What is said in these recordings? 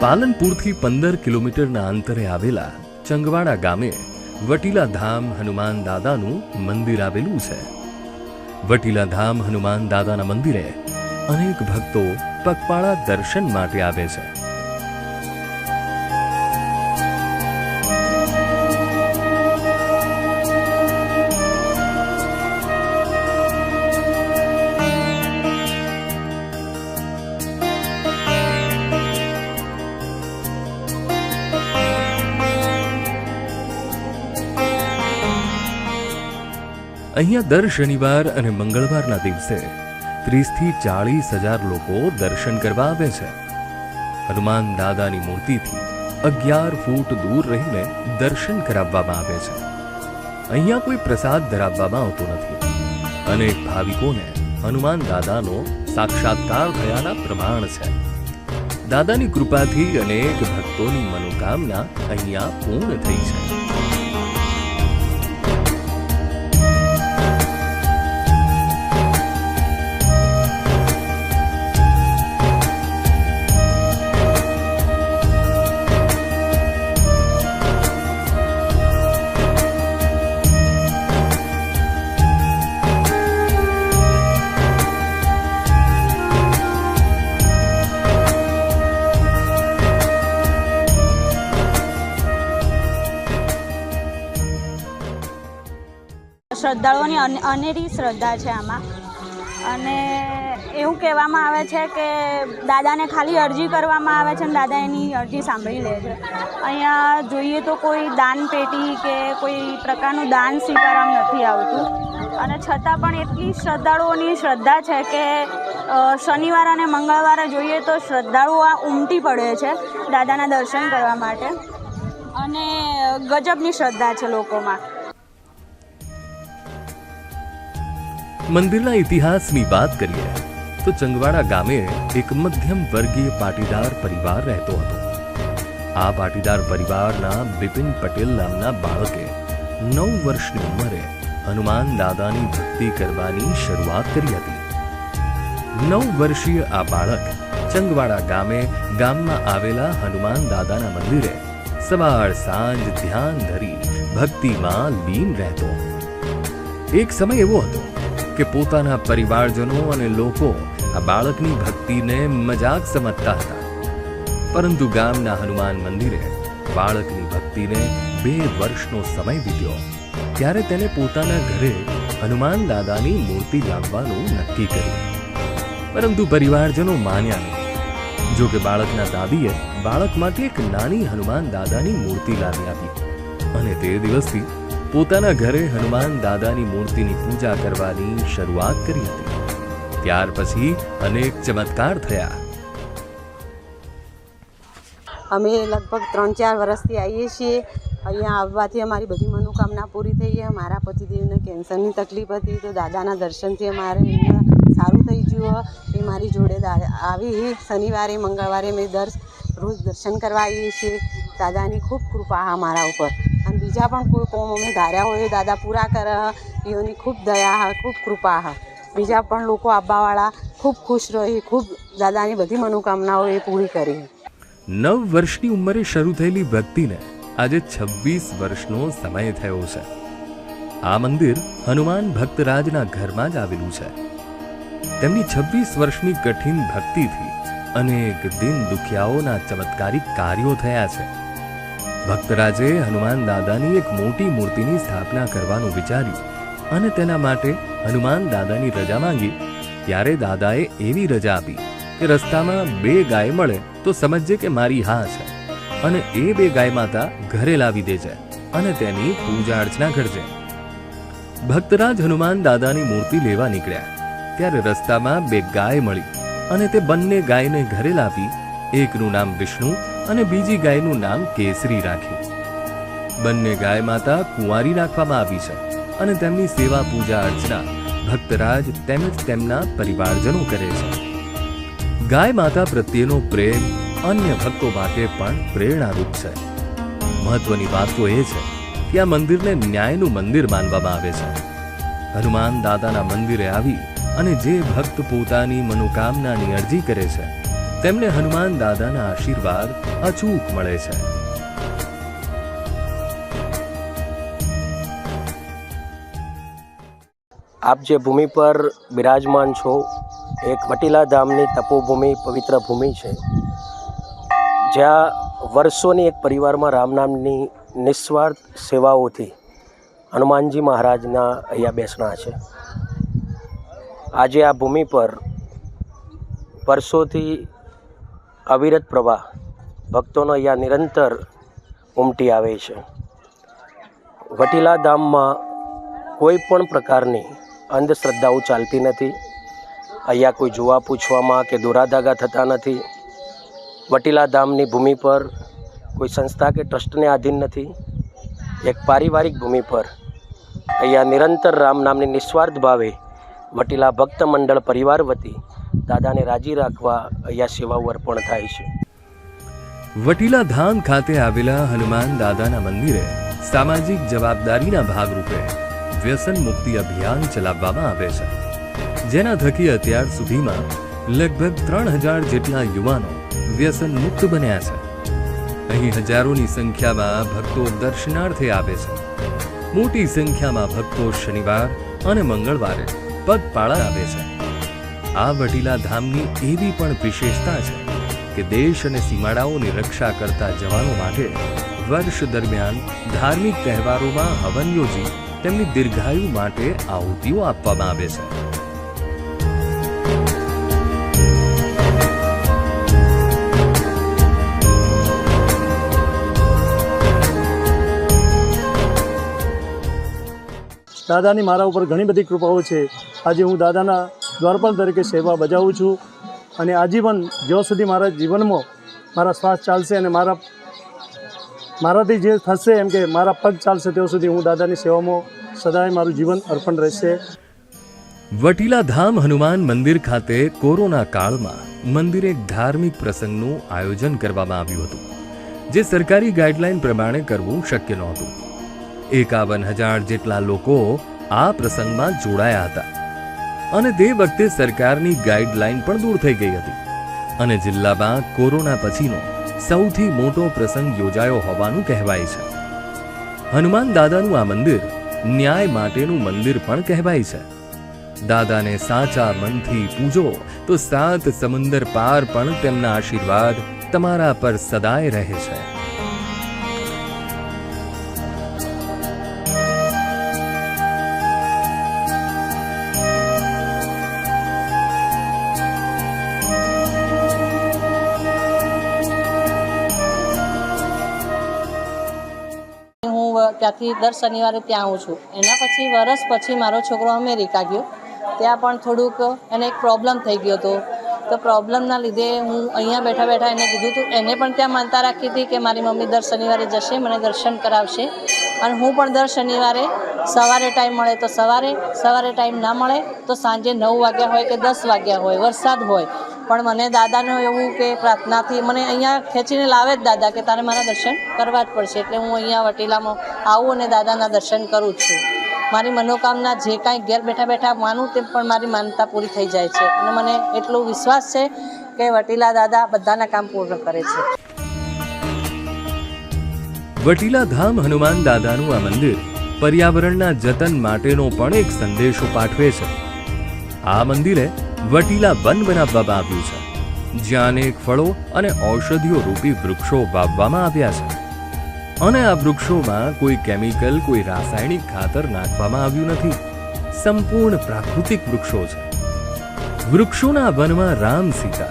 પાલનપુરથી પંદર કિલોમીટરના અંતરે આવેલા ચંગવાડા ગામે વટીલા ધામ હનુમાન દાદાનું મંદિર આવેલું છે. વટીલા ધામ હનુમાન દાદાના મંદિરે અનેક ભક્તો પગપાળા દર્શન માટે આવે છે. અહીંયા દર શનિવાર અને મંગળવારના દિવસે ત્રીસથી ચાળીસ હજાર લોકો દર્શન કરવા આવે છે. હનુમાન દાદાની મૂર્તિથી અગિયાર ફૂટ દૂર રહીને દર્શન કરાવવામાં આવે છે. અહીંયા કોઈ પ્રસાદ ધરાવવામાં આવતો નથી. અનેક ભાવિકોને હનુમાન દાદાનો સાક્ષાત્કાર થયાના પ્રમાણ છે. દાદાની કૃપાથી અનેક ભક્તોની મનોકામના અહીંયા પૂર્ણ થઈ છે. શ્રદ્ધાળુઓની અને- અનેરી શ્રદ્ધા છે આમાં. અને એવું કહેવામાં આવે છે કે દાદાને ખાલી અરજી કરવામાં આવે છે અને દાદા એની અરજી સાંભળી લે છે. અહીંયા જોઈએ તો કોઈ દાન પેટી કે કોઈ પ્રકારનું દાન સ્વીકારવા નથી આવતું. અને છતાં પણ એટલી શ્રદ્ધાળુઓની શ્રદ્ધા છે કે શનિવાર અને મંગળવારે જોઈએ તો શ્રદ્ધાળુઓ આ ઉમટી પડે છે દાદાના દર્શન કરવા માટે. અને ગજબની શ્રદ્ધા છે લોકોમાં. મંદિરના ઇતિહાસની વાત કરીએ, તો ચંગવાડા ગામે એક મધ્યમ વર્ગીય પાટીદાર પરિવાર રહેતો હતો. આ પાટીદાર પરિવારના બિપિન પટેલ નામના બાળકે નવ વર્ષની ઉંમરે હનુમાન દાદાની ભક્તિ કરવાની શરૂઆત કરી હતી. નવ વર્ષીય આ બાળક ચંગવાડા ગામે ગામમાં આવેલા હનુમાન દાદાના મંદિરે સવાર સાંજ ધ્યાન ધરી ભક્તિમાં લીન રહેતો. એક સમય એવો હતો કે પોતાના પરિવારજનો અને લોકો આ બાળકની ભક્તિને મજાક સમજતા હતા. પરંતુ ગામના હનુમાન મંદિરે બાળકની ભક્તિને બે વર્ષનો સમય વીત્યો. ત્યારે તેને પોતાના ઘરે હનુમાન દાદાની મૂર્તિ લાવવાનું નક્કી કર્યું. પરંતુ પરિવારજનો માન્યા નહીં. જો કે બાળકના દાદીએ બાળક માટે એક નાની હનુમાન દાદાની મૂર્તિ લાવી આપી. અને તે દિવસથી પોતાના ઘરે હનુમાન દાદાની મૂર્તિની પૂજા કરવાની શરૂઆત કરી હતી. ત્યાર પછી અનેક ચમત્કાર થયા. અમે લગભગ ત્રણ ચાર વર્ષથી આવીએ છીએ. અહીંયા આવવાથી અમારી બધી મનોકામના પૂરી થઈ છે મારા પતિદેવને કેન્સરની તકલીફ હતી તો દાદાના દર્શનથી અમારે સારું થઈ ગયું. એ મારી જોડે આવી. શનિવારે, મંગળવારે અમે દર રોજ દર્શન કરવા આવીએ છીએ. દાદાની ખૂબ કૃપા હા મારા ઉપર. બીજા પણ કોઈ કોમ અમે ધાર્યા હોય, દાદા પૂરા કરે એઓની ખૂબ દયા હા, ખૂબ કૃપા હા. બીજા પણ લોકો આવવાવાળા ખૂબ ખુશ રહી, ખૂબ દાદાની બધી મનોકામનાઓ એ પૂરી કરી નવ વર્ષની ઉંમરે શરૂ થયેલી ભક્તિને આજે છવ્વીસ વર્ષનો સમય થયો છે. આ મંદિર હનુમાન ભક્તરાજના ઘરમાં જ આવેલું છે. તેમની છવ્વીસ વર્ષની કઠિન ભક્તિથી અનેક દિન દુખિયાઓના ચમત્કારિક કાર્યો થયા છે. ભક્તરાજે હનુમાન દાદાની એક મોટી મૂર્તિની સ્થાપના કરવાનું વિચાર્યું અને તેના માટે હનુમાન દાદાની રજા માંગી. ત્યારે દાદાએ એવી રજા આપી કે રસ્તામાં બે ગાય મળે તો સમજે કે મારી હા છે અને એ બે ગાય માતા ઘરે લાવી દેજે અને તેની પૂજા અર્ચના કરજે. ભક્તરાજ હનુમાન દાદાની મૂર્તિ લેવા નીકળ્યા. ત્યારે રસ્તામાં બે ગાય મળી અને તે બંને ગાયને ઘરે લાવી, એકનું નામ વિષ્ણુ અને બીજી ગાયનું નામ કેસરી રાખ્યું. બંને ગાય માતા કુંવારી રાખવામાં આવી છે અને તેમની સેવા, પૂજા, અર્ચના ભક્તરાજ તેમજ તેમના પરિવારજનો કરે છે. ગાય માતા પ્રત્યેનો પ્રેમ અન્ય ભક્તો માટે પણ પ્રેરણારૂપ છે. મહત્વની વાત તો એ છે કે આ મંદિરને ન્યાયનું મંદિર માનવામાં આવે છે. હનુમાન દાદાના મંદિરે આવી અને જે ભક્ત પોતાની મનોકામનાની અરજી કરે છે તેમને હનુમાન દાદાના આશીર્વાદ અચૂક મળે છે. આપ જે ભૂમિ પર બિરાજમાન છો, એક વટીલા ધામની તપોભૂમિ, પવિત્ર ભૂમિ છે. જ્યાં વર્ષોની એક પરિવારમાં રામ નામની નિસ્વાર્થ સેવાઓથી હનુમાનજી મહારાજના અહીંયા બેસણા છે. આજે આ ભૂમિ પર વર્ષોથી અવિરત પ્રવાહ. ભક્તોનો અહીંયા નિરંતર ઉમટી આવે છે. વટીલા ધામમાં કોઈ પણ પ્રકારની અંધશ્રદ્ધાઓ ચાલતી નથી. અહીંયા કોઈ જોવા પૂછવામાં કે દોરાધાગા થતા નથી. વટીલા ધામની ભૂમિ પર કોઈ સંસ્થા કે ટ્રસ્ટને આધીન નથી. એક પારિવારિક ભૂમિ પર અહીંયા નિરંતર રામ નામની નિસ્વાર્થ ભાવે વટીલા ભક્ત મંડળ પરિવાર વતી દાદાને રાજી રાખવા અહીંયા સેવાઓ અર્પણ થાય છે. વટીલા ધામ ખાતે આવેલા હનુમાન દાદાના મંદિરે સામાજિક જવાબદારીના ભાગરૂપે વ્યસન મુક્તિ અભિયાન ચલાવવામાં આવે છે. જેના થકી અત્યાર સુધીમાં લગભગ ત્રણ હજાર જેટલા યુવાનો વ્યસન મુક્ત બન્યા છે. અહીં હજારોની સંખ્યામાં ભક્તો દર્શનાર્થે આવે છે. મોટી સંખ્યામાં ભક્તો શનિવાર અને મંગળવારે પગપાળા આવે છે. આ વટીલા ધામની એવી પણ વિશેષતા છે કે દેશ અને સીમાડાઓની રક્ષા કરતા જવાનો માટે વર્ષ દરમિયાન ધાર્મિક તહેવારોમાં હવન યોજી તેમની દીર્ઘાયુ માટે આહુતિઓ આપવામાં આવે છે. દાદાની મારા ઉપર ઘણી બધી કૃપાઓ છે. આજે હું દાદાના દ્વારપાલ તરીકે સેવા બજાવું છું. અને આજીવન જ્યાં સુધી મારા જીવનમાં મારા શ્વાસ ચાલશે અને મારા, મારાથી જે થશે એમ કે મારા પગ ચાલશે ત્યાં સુધી હું દાદાની સેવામાં સદાય મારું જીવન અર્પણ રહેશે. વટીલા ધામ હનુમાન મંદિર ખાતે કોરોના કાળમાં મંદિરે એક ધાર્મિક પ્રસંગનું આયોજન કરવામાં આવ્યું હતું, જે સરકારી ગાઈડલાઈન પ્રમાણે કરવું શક્ય નહોતું. એકાવન હજાર જેટલા લોકો આ પ્રસંગમાં જોડાયા હતા. અને તે વખતે સરકારની ગાઈડલાઈન પણ દૂર થઈ ગઈ હતી. અને જિલ્લામાં કોરોના પછીનો સૌથી મોટો પ્રસંગ યોજાયો હોવાનું કહેવાય છે. હનુમાન દાદાનું આ મંદિર ન્યાય માટેનું મંદિર પણ કહેવાય છે. દાદાને સાચા મનથી પૂજો તો સાત સમુંદર પાર પણ તેમના આશીર્વાદ તમારા પર સદાય રહે છે. ત્યાંથી દર શનિવારે ત્યાં આવું છું. એના પછી વરસ પછી મારો છોકરો અમેરિકા ગયો. ત્યાં પણ થોડુંક એને એક પ્રોબ્લેમ થઈ ગયો હતો. તો પ્રોબ્લેમના લીધે હું અહીંયા બેઠા બેઠા એને કીધું હતું એને પણ ત્યાં માનતા રાખી હતી કે મારી મમ્મી દર શનિવારે જશે, મને દર્શન કરાવશે. અને હું પણ દર શનિવારે સવારે ટાઈમ મળે તો સવારે સવારે ટાઈમ ના મળે તો સાંજે નવ વાગ્યા હોય કે દસ વાગ્યા હોય, વરસાદ હોય. પણ મને દાદાનું એવું કે પ્રાર્થનાથી મને અહીંયા ખેંચીને લાવે જ દાદા કે તારે મારા દર્શન કરવા જ પડશે. એટલે હું અહીંયા વટીલામાં આવું અને દાદાના દર્શન કરું છું. મારી મનોકામના જે કાંઈ ઘેર બેઠા બેઠા માનું તે પણ મારી માનતા પૂરી થઈ જાય છે. અને મને એટલો વિશ્વાસ છે કે વટીલા દાદા બધાના કામ પૂર્ણ કરે છે. વટીલા ધામ હનુમાન દાદાનું આ મંદિર પર્યાવરણના જતન માટેનો પણ એક સંદેશો પાઠવે છે. આ મંદિરે વટીલા વન બનાવવામાં આવ્યું છે. જ્યાં અનેક ફળો અને ઔષધિઓ રૂપી વૃક્ષો વાવવામાં આવ્યા છે. અને આ વૃક્ષોમાં કોઈ કેમિકલ, કોઈ રાસાયણિક ખાતર નાખવામાં આવ્યું નથી. સંપૂર્ણ પ્રાકૃતિક વૃક્ષો છે. વૃક્ષોના વનમાં રામ સીતા,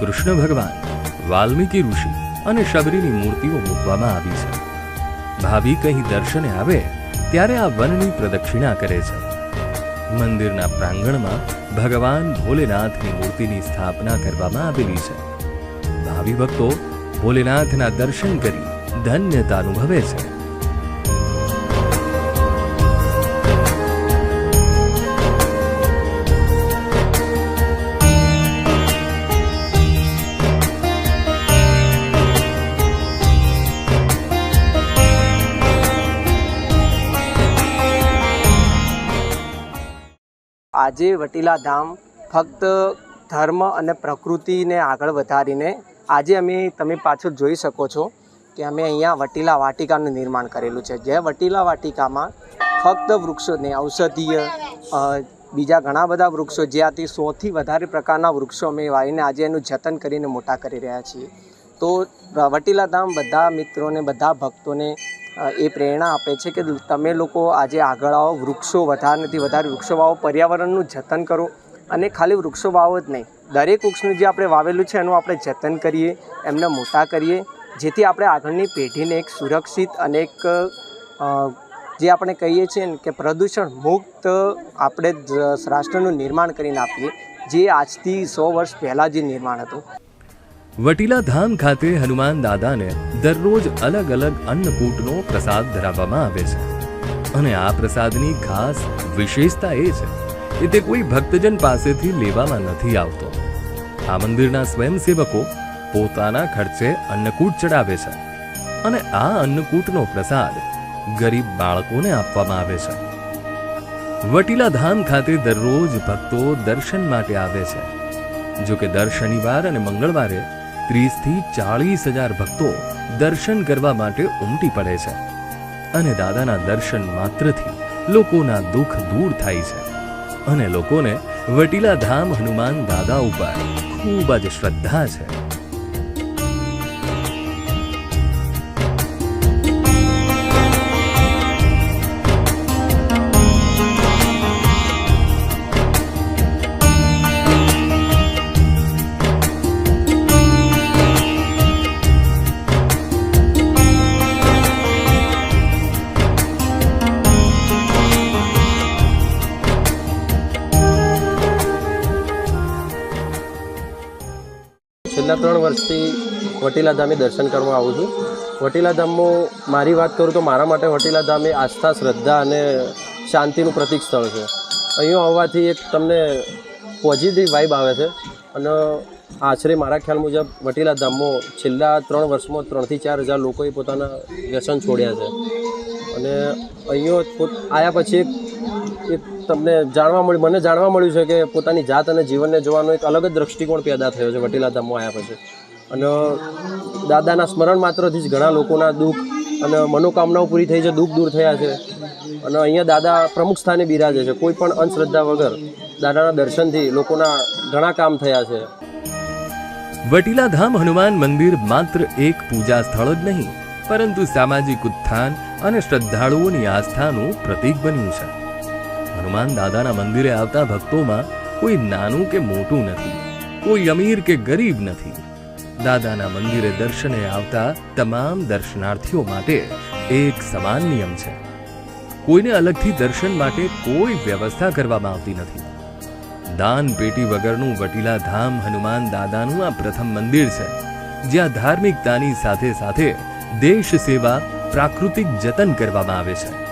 કૃષ્ણ ભગવાન, વાલ્મીકી ઋષિ અને શબરીની મૂર્તિઓ મૂકવામાં આવી છે. ભાવિક અહીં દર્શને આવે, ત્યારે આ વનની પ્રદક્ષિણા કરે છે. મંદિરના પ્રાંગણમાં ભગવાન ભોલેનાથની મૂર્તિની સ્થાપના કરવામાં આવેલી છે. ભાવિ ભક્તો ભોલેનાથના દર્શન કરી ધન્યતા અનુભવે છે. આજે વટીલા ધામ ફક્ત ધર્મ અને પ્રકૃતિને આગળ વધારીને આજે અમે તમે પાછું જોઈ શકો છો કે અમે અહીંયા વટીલા વાટિકાનું નિર્માણ કરેલું છે. જે વટીલા વાટિકામાં ફક્ત વૃક્ષોને ઔષધીય બીજા ઘણા બધા વૃક્ષો જ્યાંથી સોથી વધારે પ્રકારના વૃક્ષો અમે વાવીને આજે એનું જતન કરીને મોટા કરી રહ્યા છીએ. તો વટીલા ધામ બધા મિત્રોને, બધા ભક્તોને એ પ્રેરણા આપે છે કે તમે લોકો આજે આગળ આવો, વૃક્ષો વધારેથી વધારે વૃક્ષો વાવો પર્યાવરણનું જતન કરો. અને ખાલી વૃક્ષો વાવો જ નહીં, દરેક વૃક્ષનું જે આપણે વાવેલું છે એનું આપણે જતન કરીએ, એમને મોટા કરીએ, જેથી આપણે આગળની પેઢીને એક સુરક્ષિત અને એક જે આપણે કહીએ છીએ ને કે પ્રદૂષણ મુક્ત આપણે રાષ્ટ્રનું નિર્માણ કરીને આપીએ, જે આજથી સો વર્ષ પહેલાં જે નિર્માણ હતું. વટીલા ધામ ખાતે હનુમાન દાદાને દરરોજ અલગ અલગ અન્નકૂટનો પ્રસાદ ધરાવવામાં આવે છે. અને આ પ્રસાદની ખાસ વિશેષતા એ છે કે તે કોઈ ભક્તજન પાસેથી લેવામાં નથી આવતો. આ મંદિરના સ્વયંસેવકો પોતાના ખર્ચે અન્નકૂટ ચડાવે છે અને આ અન્નકૂટનો પ્રસાદ ગરીબ બાળકોને આપવામાં આવે છે. વટીલા ધામ ખાતે દરરોજ ભક્તો દર્શન માટે આવે છે. જો કે દર શનિવાર અને મંગળવારે ત્રીસથી ચાળીસ હજાર ભક્તો દર્શન કરવા માટે ઉમટી પડે છે. અને દાદાના દર્શન માત્રથી લોકોના દુઃખ દૂર થાય છે. અને લોકોને વટીલા ધામ હનુમાન દાદા ઉપર ખૂબ જ શ્રદ્ધા છે. વટીલા ધામે દર્શન કરવા આવું છું. વટીલા ધામમાં મારી વાત કરું તો મારા માટે વટીલા ધામ એ આસ્થા, શ્રદ્ધા અને શાંતિનું પ્રતિક સ્થળ છે. અહીંયા આવવાથી એક તમને પોઝિટિવ વાઇબ આવે છે અને આશરે મારા ખ્યાલ મુજબ વટીલા ધામમાં છેલ્લા ત્રણ વર્ષમાં ત્રણથી ચાર હજાર લોકોએ પોતાના વ્યસન છોડ્યા છે. અને અહીંયા આવ્યા પછી એક એક તમને જાણવા મળ્યું મને જાણવા મળ્યું છે કે પોતાની જાત અને જીવનને જોવાનો એક અલગ જ દ્રષ્ટિકોણ પેદા થયો છે વટીલા ધામમાં આવ્યા પછી. અને દાદાના સ્મરણ માત્રથી જ ઘણા લોકોના દુઃખ અને મનોકામનાઓ પૂરી થઈ છે, દુઃખ દૂર થયા છે. અને અહીંયા દાદા પ્રમુખ સ્થાને બિરાજે છે. કોઈ પણ અંધશ્રદ્ધા વગર દાદાના દર્શનથી લોકોના ઘણા કામ થયા છે. વટીલા ધામ હનુમાન મંદિર માત્ર એક પૂજા સ્થળ જ નહીં, પરંતુ સામાજિક ઉત્થાન અને શ્રદ્ધાળુઓની આસ્થાનું પ્રતીક બન્યું છે. હનુમાન દાદાના મંદિરે આવતા ભક્તોમાં કોઈ નાનું કે મોટું નથી, કોઈ અમીર કે ગરીબ નથી. દાદાના મંદિરે દર્શને આવતા તમામ દર્શનાર્થીઓ માટે એક સમાન નિયમ છે. કોઈને અલગથી દર્શન માટે કોઈ વ્યવસ્થા કરવામાં આવતી નથી. દાન પેટી વગરનું વટીલા ધામ હનુમાન દાદાનું આ પ્રથમ મંદિર છે, જ્યાં ધાર્મિકતાની સાથે સાથે દેશ સેવા, પ્રાકૃતિક જતન કરવામાં આવે છે.